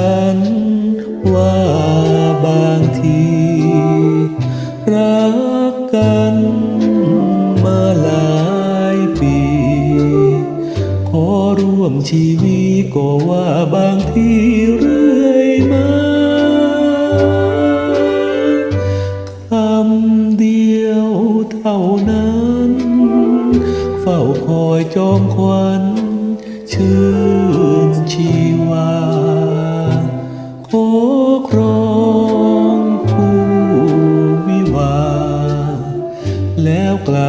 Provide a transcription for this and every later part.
ฉันว่าบางที รักกันมาหลายปี ขอร่วมชีวิตก็ว่าบางทีเรื่อยมาคำเดียวเท่านั้น เฝ้าคอยจอมควันชื่น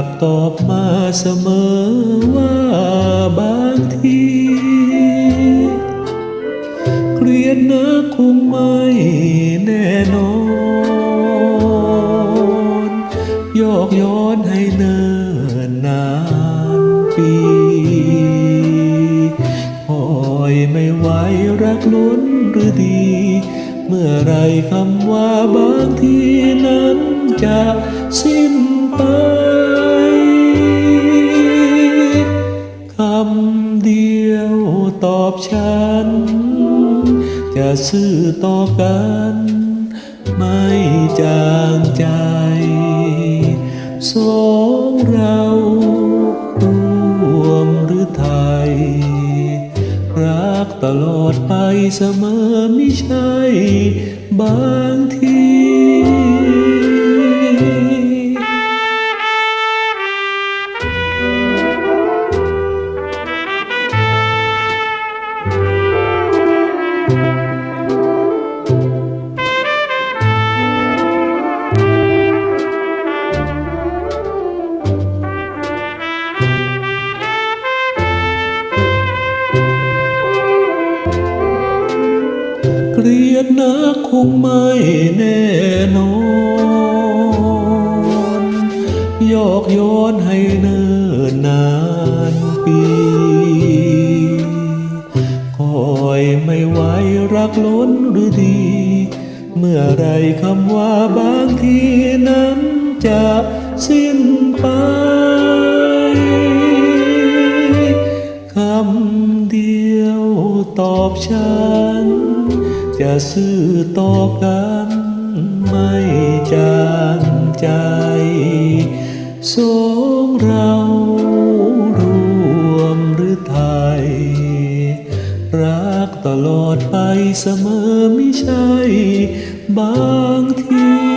ลับตอบมาเสมอว่าบางทีเกลียดนักคงไม่แน่นอน ยอกย้อนให้เนิ่นนานปีคอยไม่ไหวรักล้นหรือดี เมื่อไรคำว่าบางทีนั้นจะสิ้น อบฉัน จะซื่อต่อกัน ไม่จางใจ สองเราร่วมหรือไทย รักตลอดไปเสมอไม่ใช่ บางที ลียดนักคงไม่แน่นอนยอกย้อนให้เนิ่นนานปี คอยไม่ไหวรักล้นหรือดี เมื่อไรคำว่าบางทีนั้นจะสิ้นไปคำเดียวตอบฉัน จะซื่อต่อกันไม่จางใจ สองเรารวมหรือไทย รักตลอดไปเสมอไม่ใช่บางที